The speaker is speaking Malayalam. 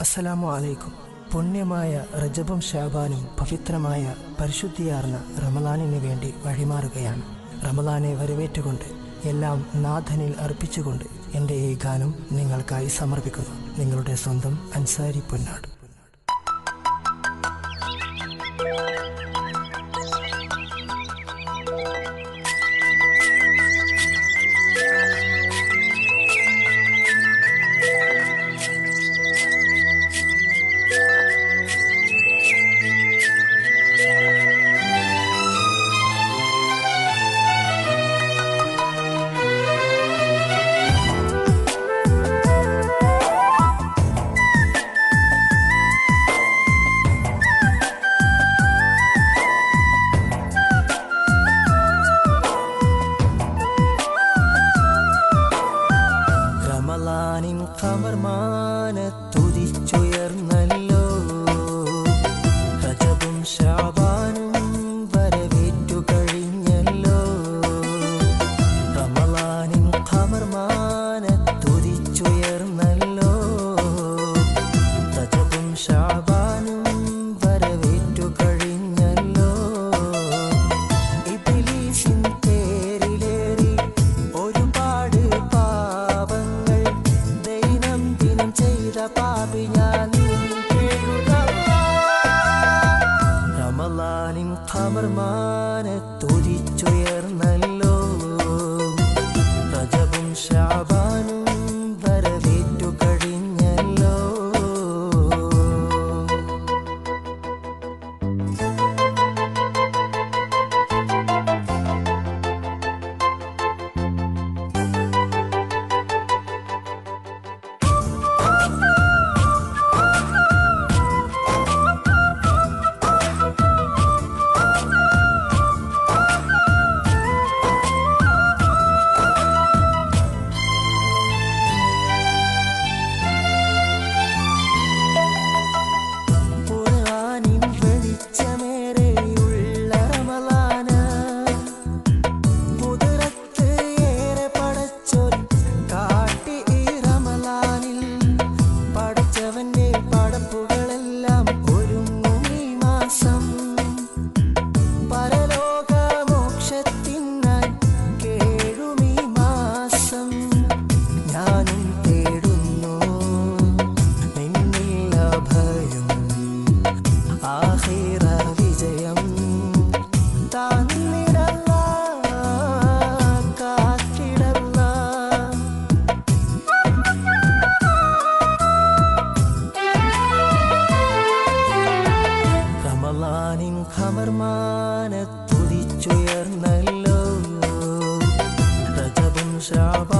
അസ്സലാമു അലൈക്കും പുണ്യമായ റജബും ഷാബാനും പവിത്രമായ പരിശുദ്ധിയാർന്ന റമലാനിന് വേണ്ടി വഴിമാറുകയാണ്. റമലാനെ വരവേറ്റുകൊണ്ട് എല്ലാം നാഥനിൽ അർപ്പിച്ചുകൊണ്ട് എന്റെ ഈ ഗാനം നിങ്ങൾക്കായി സമർപ്പിക്കുന്നു. നിങ്ങളുടെ സ്വന്തം അൻസാരി പൊന്നാട്. Salim kamarmane todit joya വർമാന തുതിച്ചുയർന്നല്ലോ രജപും ശ്രാവ